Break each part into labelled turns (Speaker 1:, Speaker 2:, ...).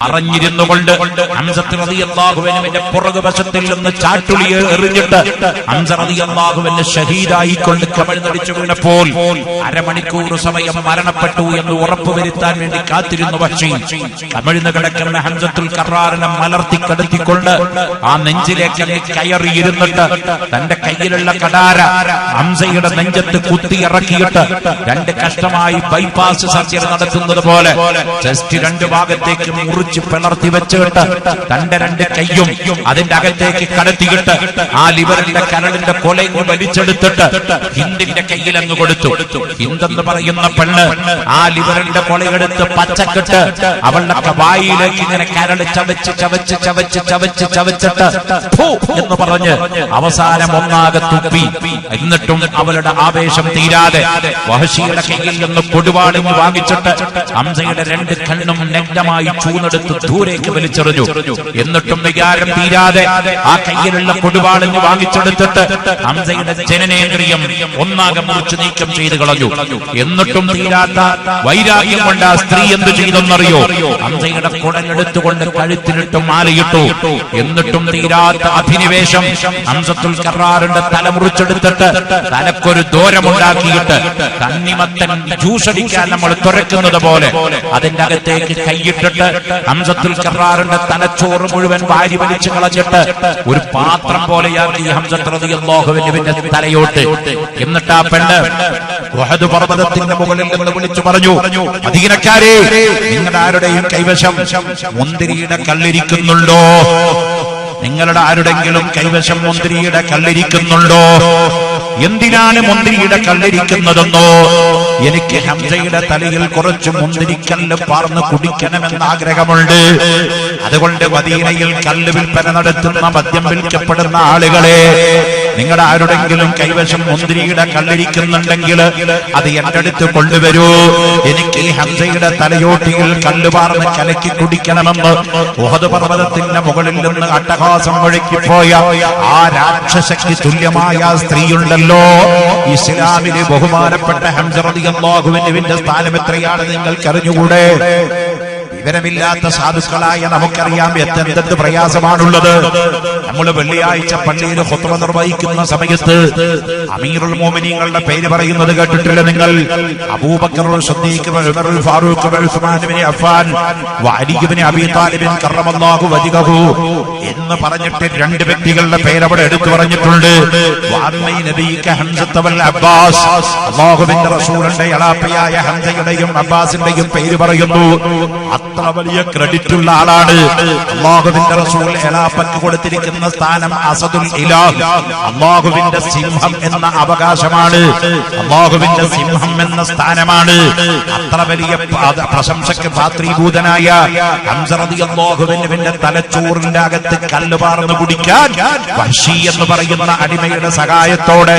Speaker 1: അറിഞ്ഞിരുന്നു കൊണ്ട് ഹംസത്ത് റളിയല്ലാഹുവിന്റെ പുറകുവശത്തിൽ നിന്ന് ചാട്ടുളി എറിഞ്ഞിട്ട് അംസറിയാഹുവിന്റെ ഷഹീദായിക്കൊണ്ട് കമിഴ്ന്നടിച്ചു വീണപ്പോൾ അരമണിക്കൂർ സമയം മരണപ്പെട്ടു എന്ന് ഉറപ്പുവരുത്താൻ വേണ്ടി കാത്തിരുന്നു പക്ഷേ. കമിഴ്ന്ന് കിടക്കുന്ന ഹംസത്തുൽ കറാറിനെ മലർത്തി കടത്തിക്കൊണ്ട് ആ നെഞ്ചിലേക്ക് കയറി കയറിയിരുന്നിട്ട് തന്റെ കയ്യിലുള്ള കടാര ഹംസയുടെ നെഞ്ചത്ത് കുത്തിയിറക്കിയിട്ട് രണ്ട് കഷ്ടമായി ബൈപ്പാസ് സർജറി നടത്തുന്നത് പോലെ ജസ്റ്റ് രണ്ട് ഭാഗത്തേക്ക് മുറിച്ച് പിളർത്തി വെച്ചിട്ട് തന്റെ രണ്ട് കൈയും അതിന്റെ അകത്തേക്ക് കടത്തിയിട്ട് ആ ലിവറിന്റെ കരളിന്റെ കൊലയും വലിച്ചെടുത്തിട്ട് ഹിന്ദിന്റെ കയ്യിൽ അങ്ങ് കൊടുത്തു. ഹിന്ദെന്ന് പറയുന്ന പെണ്ണ് ആ ലിവറിന്റെ കൊലയെടുത്ത് പച്ചക്കിട്ട് അവളുടെ വായിലേക്ക് ഇങ്ങനെ കരൾ ചവച്ച് ചവച്ച് ചവച്ച് ചവച്ച് ചവച്ചിട്ട് എന്ന് പറഞ്ഞ് അവസാനം ഒന്നാകെ തുപ്പി. എന്നിട്ടും അവളുടെ ആവേശം തീരാതെ വഹശിയുടെ കയ്യിൽ നിന്ന് കൊടുവാളിഞ്ഞ് വാങ്ങിച്ചിട്ട് ഹംസയുടെ രണ്ട് കണ്ണും നഗ്നമായി ചൂന്നെടുത്ത് ദൂരേക്ക് വലിച്ചെറിഞ്ഞു. എന്നിട്ടും വികാരം തീരാതെ ആ കയ്യിലുള്ള കൊടുവാളിഞ്ഞ് വാങ്ങിച്ചെടുത്തിട്ട് ഹംസയുടെ ജനനേന്ദ്രിയം ഒന്നാകെ മുറിച്ചു നീക്കം ചെയ്തു കളഞ്ഞു. എന്നിട്ടും തീരാത്ത വൈരാഗ്യം കൊണ്ട് ആ സ്ത്രീ എന്ത് ചെയ്തെന്നറിയോ? ഹംസയുടെ കുടലെടുത്തുകൊണ്ട് കഴുത്തിലിട്ട് മാലയിട്ടു. എന്നിട്ടും തീരാത്ത അഭിനിവേശം ഹംസത്തുൽ കറാറിന്റെ തല മുറിച്ചെടുത്തിട്ട് തലക്കൊരു ദൂരമുണ്ടാക്കിയിട്ട് തണ്ണിമത്തൻ ജ്യൂസടിക്കാൻ നമ്മൾ തുറക്കുന്നത് പോലെ അതിന്റെ അകത്തേക്ക് കൈയിട്ടിട്ട് ഹംസത്തുൽ കറാറിന്റെ തലച്ചോറ് മുഴുവൻ വാരി വലിച്ചു കളഞ്ഞിട്ട് ഒരു പാത്രം പോലെയാക്കി ഹംസത്ത് റളിയല്ലാഹുവിന്റെ തലയോട്ട്. എന്നിട്ട് ആ പെണ്ണ് ഉഹദ് പർവതത്തിന്റെ മുകളിൽ നിന്ന് വിളിച്ചു പറഞ്ഞു അധീനക്കാരെ നിങ്ങളുടെ ആരുടെയും കൈവശം മുന്തിരിയുടെ കല്ലിരിക്കുന്നുണ്ടോ? നിങ്ങളുടെ ആരുടെങ്കിലും കൈവശം മുന്തിരിയുടെ കല്ലിരിക്കുന്നുണ്ടോ? എന്തിനാണ് മുന്തിരിയുടെ കല്ലിരിക്കുന്നതെന്നോ? എനിക്ക് ഹംസയുടെ തലയിൽ കുറച്ച് മുന്തിരിക്കല്ല് പാർന്ന് കുടിക്കണമെന്ന് ആഗ്രഹമുണ്ട്. അതുകൊണ്ട് മദീനയിൽ കല്ല് വിൽപ്പന നടത്തുന്ന മദ്യം വിൽക്കപ്പെടുന്ന ആളുകളെ നിങ്ങളുടെ ആരുടെങ്കിലും കൈവശം മുന്തിരിയുടെ കല്ലിരിക്കുന്നുണ്ടെങ്കിൽ അത് എന്റെ അടുത്ത് കൊണ്ടുവരൂ. എനിക്ക് ഈ ഹംസയുടെ തലയോട്ടിയിൽ കല്ല് പാർന്ന് കലക്കി കുടിക്കണമെന്ന് ഉഹദ് പർവതത്തിന്റെ മുകളിൽ നിന്ന് അട്ടഹാസം ഒഴുക്കിപ്പോയ ആ രാക്ഷശക്തി തുല്യമായ ആ സ്ത്രീയുണ്ടല്ലോ ഇസ്ലാമിലെ ബഹുമാനപ്പെട്ട ഹംസറിയാഹുവിന്റെ സ്ഥാനം എത്രയാണ് നിങ്ങൾക്ക് അറിഞ്ഞുകൂടെ വിവരമില്ലാത്ത സാധുക്കളായ നമുക്കറിയാം എന്തെന്ത് പ്രയാസമാണുള്ളത്. നമ്മൾ വെള്ളിയാഴ്ച പള്ളിയിൽ ഹുത്തുവ നിർവഹിക്കുന്ന സമയത്ത് അമീറുൽ മോമിനിങ്ങളുടെ പേര് പറയുന്നത് കേട്ടിട്ടില്ല നിങ്ങൾ? അബൂബക്കർ ഫാറൂഖ് അഫ്ഫാൻ അബീ താലിബ് കറമല്ലാഹു വജ്ഹഹു എന്ന് പറഞ്ഞിട്ട് രണ്ട് വ്യക്തികളുടെ പേര് അവിടെ എടുത്തു പറഞ്ഞിട്ടുണ്ട്. അബ്ബാസ്. അല്ലാഹുവിന്റെ റസൂലിന്റെ ഇളാപ്പയായ ഹംസയുടെയും അബ്ബാസിന്റെയും പേര് പറയുന്നു. അത്ര വലിയ ക്രെഡിറ്റ് ഉള്ള ആളാണ്. അള്ളാഹുവിന്റെ റസൂൽ എലാപ്പക്ക് കൊടുത്തിരിക്കുന്ന സ്ഥാനം അസദുൽ ഇലാഹ്. അള്ളാഹുവിന്റെ സിംഹം എന്ന അവകാശമാണ്. അള്ളാഹുവിന്റെ സിംഹം എന്ന സ്ഥാനമാണ്. അത്ര വലിയ പ്രശംസക്ക് പാത്രീഭൂതനായ ഹംസറതി അള്ളാഹുവിന്റെ തലച്ചോറിന്റെ അകത്ത് കല്ല് പാർന്ന് കുടിക്കാൻ വഹ്ഷി എന്ന് പറയുന്ന അടിമയുടെ സഹായത്തോടെ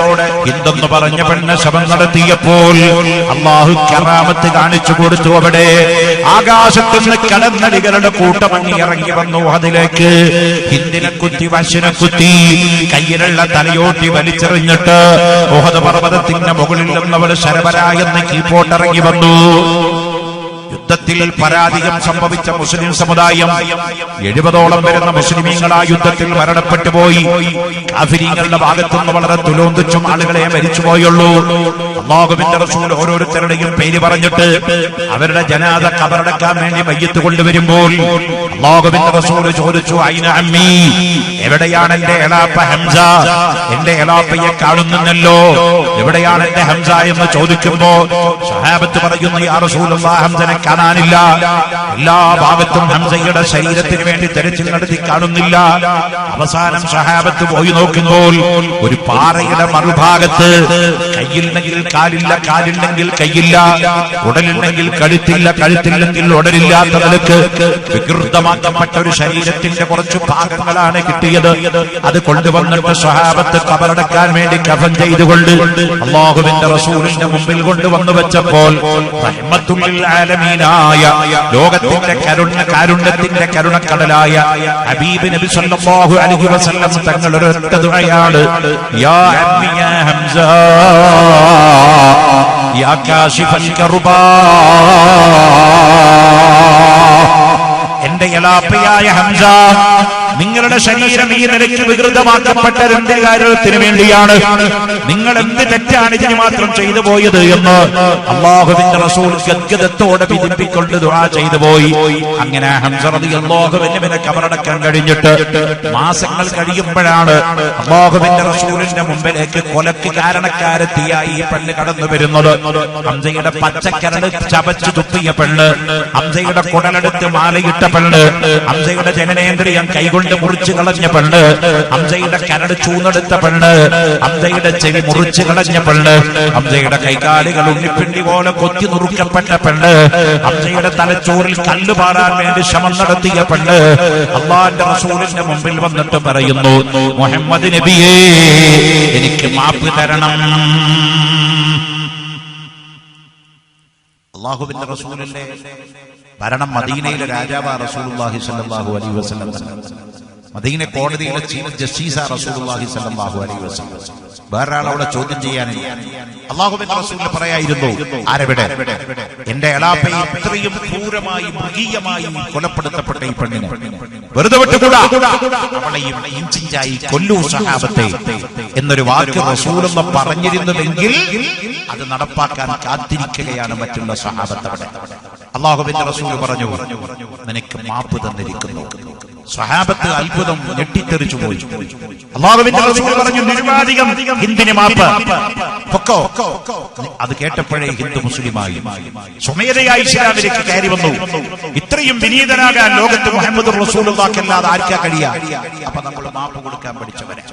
Speaker 1: എന്തെന്ന് പറഞ്ഞ പെണ്ണ ശവം നടത്തിയപ്പോൾ അള്ളാഹു കറാമത്ത് കാണിച്ചു കൊടുത്തു അവിടെ. ആകാശത്ത് നിന്ന് കടന്നടികളുടെ ഇറങ്ങി വന്നു അതിലേക്ക്. ഹിന്ദിനെ കുത്തി വശിനെ കുത്തി കയ്യിലുള്ള തലയോട്ടി വലിച്ചെറിഞ്ഞിട്ട് ഓഹദ പർവതത്തിന്റെ മുകളിൽ നിന്നവൾ ശരവരായെന്ന് കീപ്പോട്ടിറങ്ങി വന്നു. യുദ്ധത്തിൽ പരാധികം സംഭവിച്ച മുസ്ലിം സമുദായം എഴുപതോളം വരുന്ന മുസ്ലിമീങ്ങൾ ആ യുദ്ധത്തിൽ മരണപ്പെട്ടു പോയി. കാഫിരീങ്ങളുടെ ഭാഗത്തുനിന്ന് വളരെ തുലോന്തിച്ചും ആളുകളെ മരിച്ചുപോയുള്ളൂ അള്ളാഹുവിന്റെ റസൂൽ ഓരോരുത്തരുടെയും പേര് പറഞ്ഞിട്ട് അവരുടെ ജനാദ കബറടക്കാൻ വേണ്ടി മയ്യത്ത് കൊണ്ടുവരുമ്പോൾ അള്ളാഹുവിന്റെ റസൂൽ ചോദിച്ചു അയിന അമ്മി എവിടെയാണ് എന്റെ എളാപ്പ ഹംസ? എന്റെ എളാപ്പയെ കാണുന്നില്ലല്ലോ എവിടെയാണ് എന്റെ ഹംസ? എന്ന് ചോദിക്കുമ്പോ സഹാബത്ത് പറയുന്നു യാ റസൂൽ ഹംസനെ കാണാനില്ല. എല്ലാ ഭാഗത്തും ഹംസയുടെ ശരീരത്തിന് വേണ്ടി തെരച്ചിൽ നടത്തി കാണുന്നില്ല. അവസാനം സഹാബത്ത് പോയി നോക്കുമ്പോൾ ഒരു പാറയുടെ മറുഭാഗത്ത് കയ്യില്ലെങ്കിൽ കാലില്ല കാലില്ലെങ്കിൽ കയ്യില്ല ഉടലുണ്ടെങ്കിൽ കഴുത്തില്ല കഴുത്തില്ലെങ്കിൽ ഉടലില്ലാത്ത നിലയ്ക്ക് വികൃതമാക്കപ്പെട്ട ഒരു ശരീരത്തിന്റെ കുറച്ച് ഭാഗങ്ങളാണ് കിട്ടിയത്. അത് കൊണ്ടുവന്നിട്ട് സഹാബത്ത് കബറടക്കാൻ വേണ്ടി കഫൻ ചെയ്തുകൊണ്ട് അള്ളാഹുവിന്റെ റസൂലിന്റെ മുമ്പിൽ കൊണ്ടുവന്നു വെച്ചപ്പോൾ റഹ്മത്തുൽ ആലമീനായ ലോകത്തിന്റെ കരുണ കാരുണ്യത്തിന്റെ കരുണക്കടലായ ഹബീബ് നബി സല്ലല്ലാഹു അലൈഹി വസല്ലം തങ്ങൾ ഒരൊറ്റ ദുആയാണ്. യാ അമ്മി യാ ഹംസ യാ കാശിഫൽ കർബാ എന്റെ യലാപ്പയായ ഹംസ നിങ്ങളുടെ ശരീരം ഈ നിലയ്ക്ക് വികൃതമാക്കപ്പെട്ട രണ്ട് കാര്യത്തിന് വേണ്ടിയാണ്. നിങ്ങൾ എന്ത് തെറ്റാണ് ഇതിന് മാത്രം ചെയ്തു പോയത് എന്ന് അള്ളാഹുവിന്റെ റസൂൽ ഗദ്ഗതത്തോടെ വിധിപ്പിക്കൊണ്ട് ദുആ ചെയ്തു പോയി. അങ്ങനെ അള്ളാഹുവിനെ കബറടക്കാൻ കഴിഞ്ഞിട്ട് മാസങ്ങൾ കഴിയുമ്പോഴാണ് അള്ളാഹുവിന്റെ റസൂലിന്റെ മുമ്പിലേക്ക് കൊലക്ക് കാരണക്കാരെത്തിയായി ഈ പെണ്ണ് കടന്നു വരുന്നത്. ഹംസയുടെ പച്ചക്കരട് ചവച്ചു തുപ്പിയ പെണ്ണ് ഹംസയുടെ കുടലെടുത്ത് മാലയിട്ട പെണ്ണ് ഹംസയുടെ ജനനേന്ദ്രിയം കൈകൊണ്ട് മുറിച്ചു കളഞ്ഞ പെണ്ണ്. ഹംസയുടെ കരട് ചൂന്നെടുത്ത പെണ്ണ്. ഹംസയുടെ ചെവി മുറിച്ചു കളഞ്ഞ പെണ്ണ്. ഹംസയുടെ കൈകാലുകൾ ഉണ്ണിപ്പിണ്ടി പോലെ കൊത്തി നുറുക്കപ്പെട്ട പെണ്ണ്. ഹംസയുടെ തലച്ചോറിൽ കല്ല് പാടാൻ വേണ്ടി ശ്രമം നടത്തിയ പെണ്ണ്. അള്ളാന്റെ റസൂലിന്റെ മുമ്പിൽ വന്നിട്ട് പറയുന്നു മുഹമ്മദ് നബിയേ എനിക്ക് മാപ്പ് തരണം. അള്ളാഹുബിന്റെ റസൂലിന്റെ ഭരണം മദീനയിലെ രാജാവാ സ്വല്ലല്ലാഹു അലൈഹി വസല്ലം മദീന കോടതിയിലെ ചീഫ് ജസ്റ്റിസാ റസൂലുള്ളാഹി സ്വല്ലല്ലാഹു അലൈഹി വസല്ലം. വേറെ ആൾ അവിടെ ചോദ്യം ചെയ്യാനില്ല അള്ളാഹുബിന്റെ റസൂലിന് പറയായിരുന്നു ആരവിടെ? എന്റെ എളാപ്പയെ ഇത്രയും ക്രൂരമായി മൃഗീയമായി കൊലപ്പെടുത്തപ്പെട്ട ഈ പെണ്ണിനെ. വെറുതെ വിട്ടുകൂടാ? അവളെയും ഇഞ്ചിഞ്ചായി കൊല്ലൂ സഹാബത്തെ എന്നൊരു വാക്ക് റസൂലെന്ന് പറഞ്ഞിരുന്നുവെങ്കിൽ അത് നടപ്പാക്കാൻ കാത്തിരിക്കുകയാണ് മറ്റുള്ള സഹാബത്തവിടെ. അള്ളാഹുബിന്റെ റസൂൽ പറഞ്ഞു. നിനക്ക് മാപ്പ് തന്നിരിക്കുന്നു. സഹാബത്ത് അത്ഭുതം ഞെട്ടിത്തെറിച്ചു പോയി. അള്ളാഹുവിന്റെ റസൂൽ പറഞ്ഞു നിരുപാധികം ഹിന്ദിന് മാപ്പ്. പൊക്കോ? അത് കേട്ടപ്പോഴേ ഹിന്ദു മുസ്ലിമായി സ്വമേധയായി ഇസ്ലാമിലേക്ക് കയറി വന്നു. ഇത്രയും വിനീതനാകാൻ ലോകത്ത് മുഹമ്മദ് റസൂലുള്ളാഹ്ക്കല്ലാതെ ആർക്കാ കഴിയാ? അപ്പൊ നമ്മൾ മാപ്പ് കൊടുക്കാൻ പഠിച്ചവരെ.